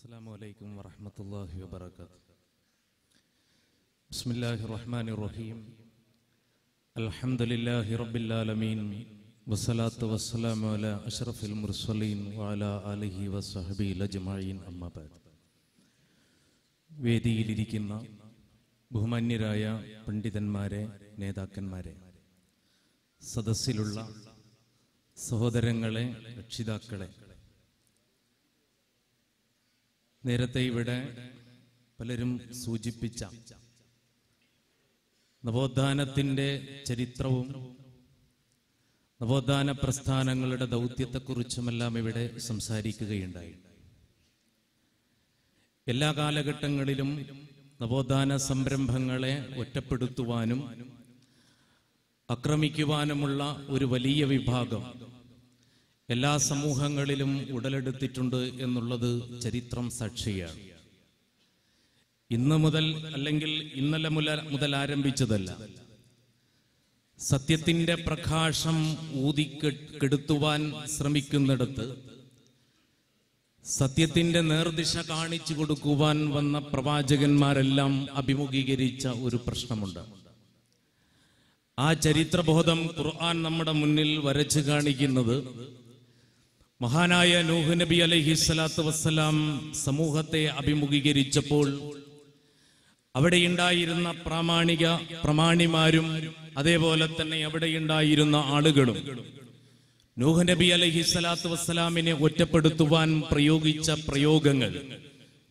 السلام عليكم ورحمة الله وبركاته بسم الله الرحمن الرحيم الحمد لله رب العالمين والصلاة والسلام على أشرف المرسلين وعلى آله وصحبه أجمعين أما بعد വേദിയിലിരിക്കുന്ന ബഹുമാന്യരായ പണ്ഡിതന്മാരെ നേതാക്കന്മാരെ സദസ്സിലുള്ള സഹോദരങ്ങളെ രക്ഷിതാക്കളെ നേരത്തെ ഇവിടെ പലരും സൂചിപ്പിച്ച നവോത്ഥാനത്തിന്റെ ചരിത്രവും നവോത്ഥാന പ്രസ്ഥാനങ്ങളുടെ ദൗത്യത്തെക്കുറിച്ചുമെല്ലാം ഇവിടെ സംസാരിക്കുകയുണ്ടായി. എല്ലാ കാലഘട്ടങ്ങളിലും നവോത്ഥാന സംരംഭങ്ങളെ ഒറ്റപ്പെടുത്തുവാനും ആക്രമിക്കുവാനുമുള്ള ഒരു വലിയ വിഭാഗം എല്ലാ സമൂഹങ്ങളിലും ഉടലെടുത്തിട്ടുണ്ട് എന്നുള്ളത് ചരിത്രം സാക്ഷിയാണ്. ഇന്ന് മുതൽ അല്ലെങ്കിൽ ഇന്നലെ മുതൽ ആരംഭിച്ചതല്ല. സത്യത്തിന്റെ പ്രകാശം ഊതിക്കെടുത്തുവാൻ ശ്രമിക്കുന്നിടത്ത് സത്യത്തിന്റെ നേർദിശ കാണിച്ചു കൊടുക്കുവാൻ വന്ന പ്രവാചകന്മാരെല്ലാം അഭിമുഖീകരിച്ച ഒരു പ്രശ്നമുണ്ട്. ആ ചരിത്രബോധം ഖുർആൻ നമ്മുടെ മുന്നിൽ വരച്ചു കാണിക്കുന്നത് മഹാനായ നൂഹ് നബി അലൈഹി സ്വലാത്തു വസ്സലാം സമൂഹത്തെ അഭിമുഖീകരിച്ചപ്പോൾ അവിടെയുണ്ടായിരുന്ന പ്രാമാണിക പ്രമാണിമാരും അതേപോലെ തന്നെ അവിടെയുണ്ടായിരുന്ന ആളുകളും നൂഹ് നബി അലൈഹി സ്വലാത്തു വസ്സലാമിനെ ഒറ്റപ്പെടുത്തുവാൻ പ്രയോഗിച്ച പ്രയോഗങ്ങൾ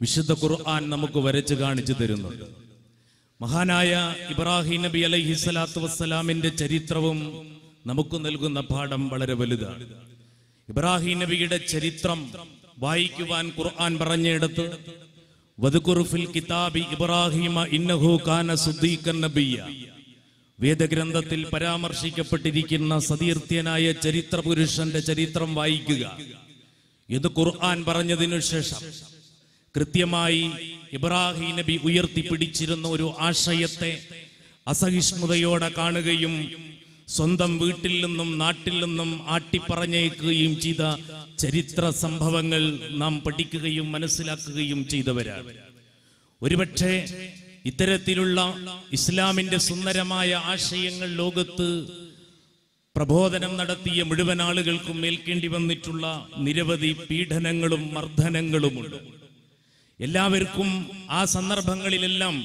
വിശുദ്ധ ഖുർആൻ നമുക്ക് വരച്ച് കാണിച്ചു തരുന്നുണ്ട്. മഹാനായ ഇബ്രാഹിം നബി അലൈഹി സ്വലാത്തു വസ്സലാമിന്റെ ചരിത്രവും നമുക്ക് നൽകുന്ന പാഠം വളരെ വലുതാണ്. ഇബ്രാഹിം നബിയുടെ ചരിത്രം വായിക്കുവാൻ ഖുർആൻ പറഞ്ഞെടുത്ത്. വധുക്കുറുഫിൽ കിതാബി ഇബ്രാഹിമ ഇന്നഹു കാന സുദ്ദീഖൻ നബിയ. വേദഗ്രന്ഥത്തിൽ പരാമർശിക്കപ്പെട്ടിരിക്കുന്ന സതീർത്ഥ്യനായ ചരിത്ര പുരുഷന്റെ ചരിത്രം വായിക്കുക. ഇത് ഖുർആൻ പറഞ്ഞതിനു ശേഷം കൃത്യമായി ഇബ്രാഹിം നബി ഉയർത്തിപ്പിടിച്ചിരുന്ന ഒരു ആശയത്തെ അസഹിഷ്ണുതയോടെ കാണുകയും സ്വന്തം വീട്ടിൽ നിന്നും നാട്ടിൽ നിന്നും ആട്ടിപ്പറഞ്ഞേക്കുകയും ചെയ്ത ചരിത്ര സംഭവങ്ങൾ നാം പഠിക്കുകയും മനസ്സിലാക്കുകയും ചെയ്തവരാണ്. ഒരുപക്ഷെ ഇത്തരത്തിലുള്ള ഇസ്ലാമിന്റെ സുന്ദരമായ ആശയങ്ങൾ ലോകത്ത് പ്രബോധനം നടത്തിയ മുഴുവൻ ആളുകൾക്കും ഏൽക്കേണ്ടി വന്നിട്ടുള്ള നിരവധി പീഡനങ്ങളും മർദ്ദനങ്ങളുമുണ്ട്. എല്ലാവർക്കും ആ സന്ദർഭങ്ങളിലെല്ലാം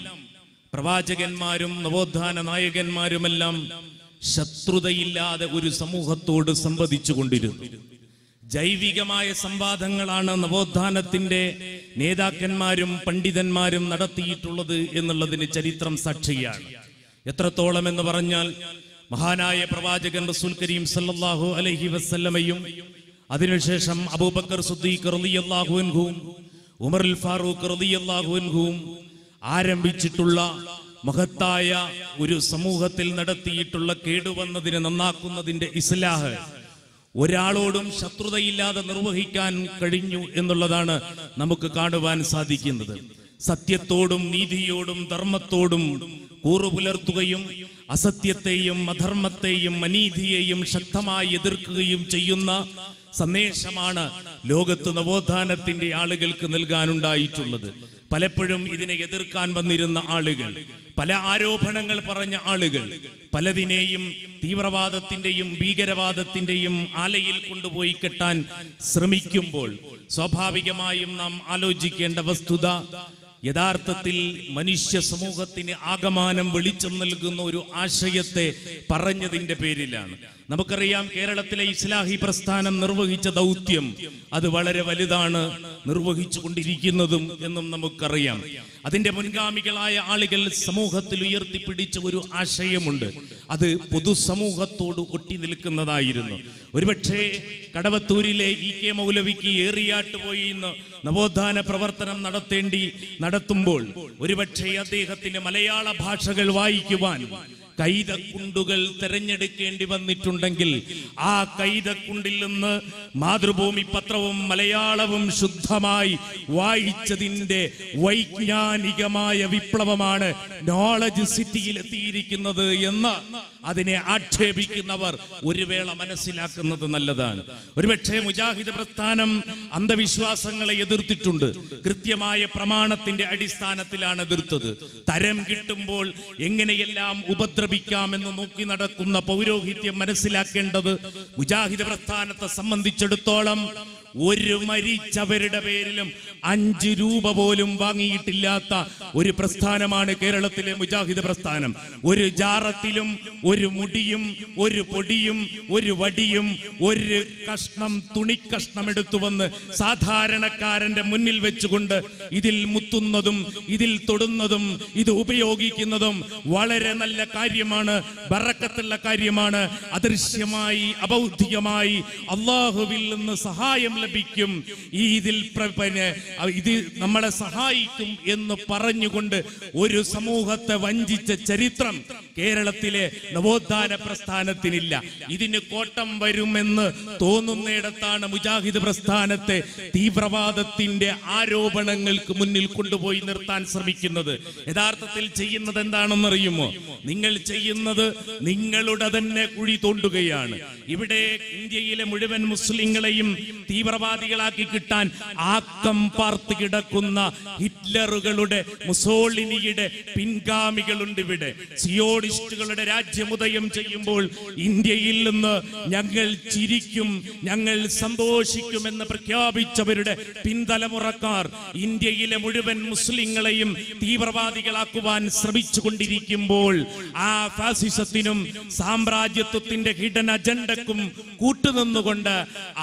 പ്രവാചകന്മാരും നവോത്ഥാന നായകന്മാരുമെല്ലാം ശത്രുതയില്ലാതെ ഒരു സമൂഹത്തോട് സംവദിച്ചു കൊണ്ടിരുന്നു. ജൈവികമായ സംവാദങ്ങളാണ് നവോത്ഥാനത്തിന്റെ നേതാക്കന്മാരും പണ്ഡിതന്മാരും നടത്തിയിട്ടുള്ളത് എന്നുള്ളതിന് ചരിത്രം സാക്ഷിയാണ്. എത്രത്തോളം എന്ന് പറഞ്ഞാൽ മഹാനായ പ്രവാചകൻ റസൂൽ കരീം സല്ലാഹു അലഹി വസല്ലമയും അതിനുശേഷം അബൂബക്കർ സുദ്ദീഖ് റളിയല്ലാഹു ഉമർ ഫാറൂഖ് റളിയല്ലാഹു അൻഹുവും ആരംഭിച്ചിട്ടുള്ള മഹത്തായ ഒരു സമൂഹത്തിൽ നടത്തിയിട്ടുള്ള കേടുവന്നതിനെ നന്നാക്കുന്നതിന്റെ ഇസ്ലാഹ് ഒരാളോടും ശത്രുതയില്ലാതെ നിർവഹിക്കാൻ കഴിഞ്ഞു എന്നുള്ളതാണ് നമുക്ക് കാണുവാൻ സാധിക്കുന്നത്. സത്യത്തോടും നീതിയോടും ധർമ്മത്തോടും കൂറു പുലർത്തുകയും അസത്യത്തെയും അധർമ്മത്തെയും അനീതിയെയും ശക്തമായി എതിർക്കുകയും ചെയ്യുന്ന സന്ദേശമാണ് ലോകത്ത് നവോത്ഥാനത്തിന്റെ ആളുകൾക്ക് നൽകാനുണ്ടായിട്ടുള്ളത്. പലപ്പോഴും ഇതിനെ എതിർക്കാൻ വന്നിരുന്ന ആളുകൾ പല ആരോപണങ്ങൾ പറഞ്ഞ ആളുകൾ പലതിനെയും തീവ്രവാദത്തിന്റെയും ഭീകരവാദത്തിന്റെയും ആലയിൽ കൊണ്ടുപോയി കെട്ടാൻ ശ്രമിക്കുമ്പോൾ സ്വാഭാവികമായും നാം ആലോചിക്കേണ്ട വസ്തുത യഥാർത്ഥത്തിൽ മനുഷ്യ സമൂഹത്തിന് ആകമാനം വെളിച്ചം നൽകുന്ന ഒരു ആശയത്തെ പറഞ്ഞതിന്റെ പേരിലാണ്. നമുക്കറിയാം കേരളത്തിലെ ഇസ്ലാഹി പ്രസ്ഥാനം നിർവഹിച്ച ദൗത്യം അത് വളരെ വലുതാണ് നിർവഹിച്ചു കൊണ്ടിരിക്കുന്നതും എന്നും നമുക്കറിയാം. അതിന്റെ മുൻഗാമികളായ ആളുകൾ സമൂഹത്തിൽ ഉയർത്തിപ്പിടിച്ച ഒരു ആശയമുണ്ട്. അത് പൊതുസമൂഹത്തോട് ഒട്ടി നിൽക്കുന്നതായിരുന്നു. ഒരുപക്ഷെ കടവത്തൂരിലെ ഇ കെ മൗലവിക്ക് ഏറിയാട്ട് പോയി ഇന്ന് നവോത്ഥാന പ്രവർത്തനം നടത്തേണ്ടി നടത്തുമ്പോൾ ഒരുപക്ഷെ അദ്ദേഹത്തിന് മലയാള ഭാഷകൾ വായിക്കുവാൻ കൈതക്കുണ്ടുകൾ തെരഞ്ഞെടുക്കേണ്ടി വന്നിട്ടുണ്ടെങ്കിൽ ആ കൈതക്കുണ്ടിൽ നിന്ന് മാതൃഭൂമി പത്രവും മലയാളവും ശുദ്ധമായി വായിച്ചതിന്റെ വൈജ്ഞാനികമായ വിപ്ലവമാണ് നോളജ് സിറ്റിയിൽ എത്തിയിരിക്കുന്നത് എന്ന് അതിനെ ആക്ഷേപിക്കുന്നവർ ഒരു വേള മനസ്സിലാക്കുന്നത് നല്ലതാണ്. ഒരുപക്ഷെ മുജാഹിദ് പ്രസ്ഥാനം അന്ധവിശ്വാസങ്ങളെ എതിർത്തിട്ടുണ്ട്. കൃത്യമായ പ്രമാണത്തിന്റെ അടിസ്ഥാനത്തിലാണ് എതിർത്തത്. തരം കിട്ടുമ്പോൾ എങ്ങനെയെല്ലാം ഉപദ്രവിക്കാമെന്ന് നോക്കി നടക്കുന്ന പൗരോഹിത്യം മനസ്സിലാക്കേണ്ടത് മുജാഹിദ് പ്രസ്ഥാനത്തെ സംബന്ധിച്ചിടത്തോളം ഒരു മരിച്ചവരുടെ പേരിലും അഞ്ച് രൂപ പോലും വാങ്ങിയിട്ടില്ലാത്ത ഒരു പ്രസ്ഥാനമാണ് കേരളത്തിലെ മുജാഹിദ് പ്രസ്ഥാനം. ഒരു ജാറത്തിലും ഒരു മുടിയും ഒരു പൊടിയും ഒരു വടിയും ഒരു കഷ്ണം തുണിക്കഷ്ണം എടുത്തു വന്ന് സാധാരണക്കാരന്റെ മുന്നിൽ വെച്ചുകൊണ്ട് ഇതിൽ മുത്തുന്നതും ഇതിൽ തൊടുന്നതും ഇത് ഉപയോഗിക്കുന്നതും വളരെ നല്ല കാര്യമാണ് ബറക്കത്തുള്ള കാര്യമാണ്. അദൃശ്യമായി അബൗദ്ധികമായി അള്ളാഹുവിൽ നിന്ന് സഹായം ലഭിക്കും ഈ ഇതിൽ ഇത് നമ്മളെ സഹായിക്കും എന്ന് പറഞ്ഞുകൊണ്ട് ഒരു സമൂഹത്തെ വഞ്ചിച്ച ചരിത്രം കേരളത്തിലെ നവോത്ഥാന പ്രസ്ഥാനത്തിനില്ല. ഇതിന് കോട്ടം വരുമെന്ന് തോന്നുന്നിടത്താണ് മുജാഹിദ് പ്രസ്ഥാനത്തെ തീവ്രവാദത്തിന്റെ ആരോപണങ്ങൾക്ക് മുന്നിൽ കൊണ്ടുപോയി നിർത്താൻ ശ്രമിക്കുന്നത്. യഥാർത്ഥത്തിൽ ചെയ്യുന്നത് എന്താണെന്നറിയുമോ? നിങ്ങൾ ചെയ്യുന്നത് നിങ്ങളുടെ തന്നെ കുഴി തോണ്ടുകയാണ്. ഇവിടെ ഇന്ത്യയിലെ മുഴുവൻ മുസ്ലിങ്ങളെയും തീവ്രവാദികളാക്കി കിട്ടാൻ ആക്കം പാർത്ത് കിടക്കുന്ന ഹിറ്റ്ലറുകളുടെ മുസോളിനിയുടെ പിൻഗാമികളുണ്ട് ഇവിടെ. സിയോണിസ്റ്റുകളുടെ രാജ്യമുദയം ചെയ്യുമ്പോൾ ഇന്ത്യയിൽ നിന്ന് ഞങ്ങൾ ചിരിക്കും ഞങ്ങൾ സന്തോഷിക്കുമെന്ന് പ്രഖ്യാപിച്ചവരുടെ പിൻതലമുറക്കാർ ഇന്ത്യയിലെ മുഴുവൻ മുസ്ലിങ്ങളെയും തീവ്രവാദികളാക്കുവാൻ ശ്രമിച്ചു കൊണ്ടിരിക്കുമ്പോൾ ആ ഫാസിസത്തിനും സാമ്രാജ്യത്വത്തിന്റെ ഹിഡൻ അജണ്ടക്കും കൂട്ടുനിന്നുകൊണ്ട്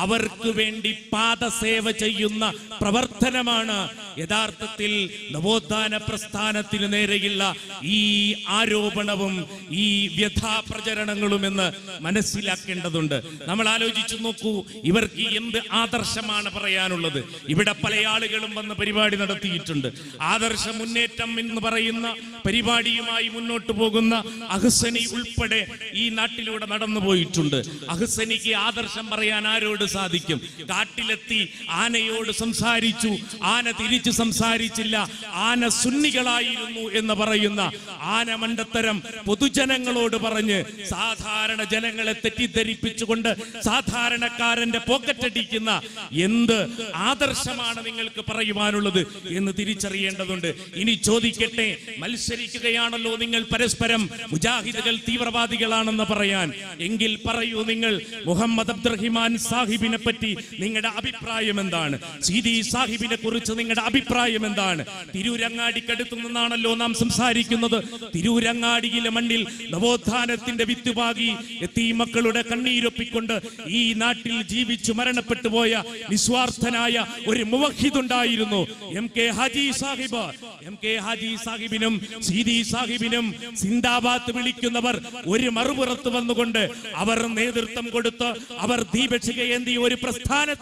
അവർക്ക് വേണ്ടി പാദസേവ ചെയ്യുന്ന പ്രവർത്തനമാണ്. യഥാർത്ഥത്തിൽ നവോത്ഥാന പ്രസ്ഥാനത്തിന് നേരെയുള്ള ഈ ആരോപണവും ഈ വ്യഥാപ്രചരണങ്ങളും എന്ന് മനസ്സിലാക്കേണ്ടതുണ്ട്. നമ്മൾ ആലോചിച്ചു നോക്കൂ ഇവർക്ക് എന്ത് ആദർശമാണ് പറയാനുള്ളത്? ഇവിടെ പല ആളുകളും വന്ന് പരിപാടി നടത്തിയിട്ടുണ്ട്. ആദർശ മുന്നേറ്റം എന്ന് പറയുന്ന പരിപാടിയുമായി മുന്നോട്ട് പോകുന്ന അഹ്സനി ഉൾപ്പെടെ ഈ നാട്ടിലൂടെ നടന്നു പോയിട്ടുണ്ട് അഹ്സനിക്ക് ആദർശം പറയാൻ ആരോട് സാധിക്കും? കാട്ടിലെത്തി ആനയോട് സംസാരിച്ചു. ആന തിരിച്ചു സംസാരിച്ചില്ല. ആന സുന്നികളായിരുന്നു എന്ന് പറയുന്ന ആന മണ്ടത്തരം പൊതുജനങ്ങളോട് പറഞ്ഞ് സാധാരണ ജനങ്ങളെ തെറ്റിദ്ധരിപ്പിച്ചുകൊണ്ട് സാധാരണക്കാരന്റെ പോക്കറ്റടിക്കുന്ന എന്ത് ആദർശമാണ് നിങ്ങൾക്ക് പറയുവാനുള്ളത് എന്ന് തിരിച്ചറിയേണ്ടതുണ്ട്. ഇനി ചോദിക്കട്ടെ മത്സരിക്കുകയാണല്ലോ നിങ്ങൾ പരസ്പരം. മുജാഹിദുകൾ തീവ്രവാദികളാണെന്ന് പറയാൻ. എങ്കിൽ പറയൂ നിങ്ങൾ മുഹമ്മദ് അബ്ദുറഹിമാൻ സാഹിബിനെ പറ്റി നിങ്ങളുടെ അഭിപ്രായം എന്താണ്? സീതി സാഹിബിനെ കുറിച്ച് നിങ്ങളുടെ അഭിപ്രായം എന്താണ്? തിരൂരങ്ങാടിക്കടുത്തു നിന്നാണല്ലോ നാം സംസാരിക്കുന്നത്. തിരൂരങ്ങാടിയിലെ മണ്ണിൽ നവോത്ഥാനത്തിന്റെ വിത്തുപാകി എത്തി മക്കളുടെ കണ്ണീരൊപ്പിക്കൊണ്ട് ഈ നാട്ടിൽ ജീവിച്ചു മരണപ്പെട്ടു പോയ നിസ്വാർത്ഥനായ ഒരു മുവഹിദുണ്ടായിരുന്നു. M K Haji Sahib. M K Haji സാഹിബിനും Seethi സാഹിബിനും സിന്ദാബാദ് വിളിക്കുന്നവർ ഒരു മറുപുറത്ത് വന്നുകൊണ്ട് അവർ നേതൃത്വം കൊടുത്ത് അവർ ദീപക്ഷിക ഒരു പ്രസ്ഥാനത്തെ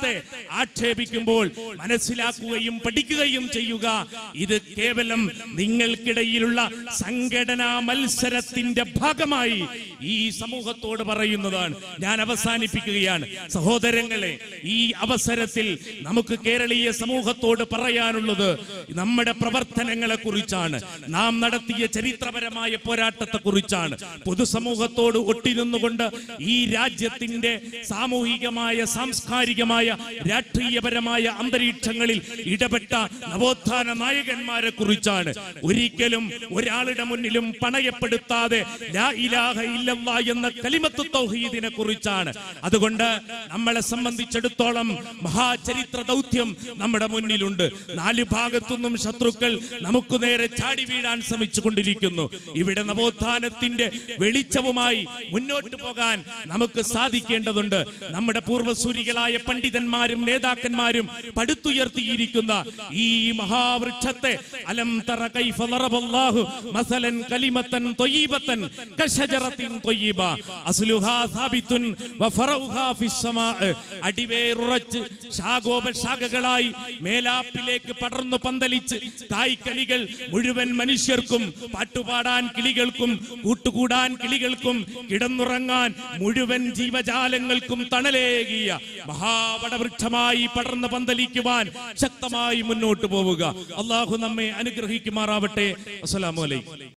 ആക്ഷേപിക്കുമ്പോൾ മനസ്സിലാക്കുകയും പഠിക്കുകയും ചെയ്യുക. ഇത് കേവലം നിങ്ങൾക്കിടയിലുള്ള സംഘടനാ മത്സരത്തിന്റെ ഭാഗമായി ഈ സമൂഹത്തോട് പറയുന്നതാണ്. ഞാൻ അവസാനിപ്പിക്കുകയാണ്. സഹോദരങ്ങളെ ഈ അവസരത്തിൽ നമുക്ക് കേരളീയ സമൂഹത്തോട് പറയാനുള്ളത് നമ്മുടെ പ്രവർത്തനങ്ങളെ കുറിച്ചാണ് നാം നടത്തിയ ചരിത്രപരമായ പോരാട്ടത്തെ കുറിച്ചാണ് പൊതുസമൂഹത്തോട് ഒട്ടിരുന്നുകൊണ്ട് ഈ രാജ്യത്തിന്റെ സാമൂഹികമായ സാംസ്കാരികമായ രാഷ്ട്രീയപരമായ അന്തരീക്ഷങ്ങളിൽ ഇടപെട്ട നവോത്ഥാന നായകന്മാരെ കുറിച്ചാണ്. ഒരിക്കലും ഒരാളുടെ മുന്നിലും പണയപ്പെടുത്താതെ എന്ന കലിമത്ത് തൗഹീദിനെ കുറിച്ചാണ്. അതുകൊണ്ട് നമ്മളെ സംബന്ധിച്ചിടത്തോളം മഹാചരിത്ര ദൗത്യം നമ്മുടെ മുന്നിലുണ്ട്. നാല് ഭാഗത്തുനിന്നും ശത്രുക്കൾ നമുക്ക് നേരെ ചാടി വീഴാൻ ശ്രമിച്ചു കൊണ്ടിരിക്കുന്നു ഇവിടെ നവോത്ഥാനത്തിന്റെ വെളിച്ചവുമായി മുന്നോട്ട് പോകാൻ നമുക്ക് സാധിക്കേണ്ടതുണ്ട്. നമ്മുടെ പൂർവസൂരികളായ പണ്ഡിത പണ്ഡിതന്മാരും നേതാക്കന്മാരും പടുത്തുയർത്തിയിരിക്കുന്ന ഈ മഹാവൃക്ഷത്തെ അലം തറ കൈഫ ദറബല്ലാഹു മസലൻ കലിമത്തൻ ത്വയ്യിബത്തൻ കശജറത്തിൻ ത്വയ്യിബ അസ്ലുഹാ സാബിത്തുൻ വഫറഉഹാ ഫിസ്സമാ അടിവേറുറച്ച് ശാഖോപശാഖകളായി മേലാപ്പിലേക്ക് പടർന്നു പന്തലിച്ച് തായ്ക്കലികൾ മുഴുവൻ മനുഷ്യർക്കും പാട്ടുപാടാൻ കിളികൾക്കും കൂട്ടുകൂടാൻ കിളികൾക്കും കിടന്നുറങ്ങാൻ മുഴുവൻ ജീവജാലങ്ങൾക്കും തണലേകിയ മഹാവടവൃക്ഷമായി പടർന്ന് പന്തലിക്കുവാൻ ശക്തമായി മുന്നോട്ട് പോവുക. അള്ളാഹു നമ്മെ അനുഗ്രഹിക്കുമാറാവട്ടെ. അസ്സലാമു അലൈക്കും.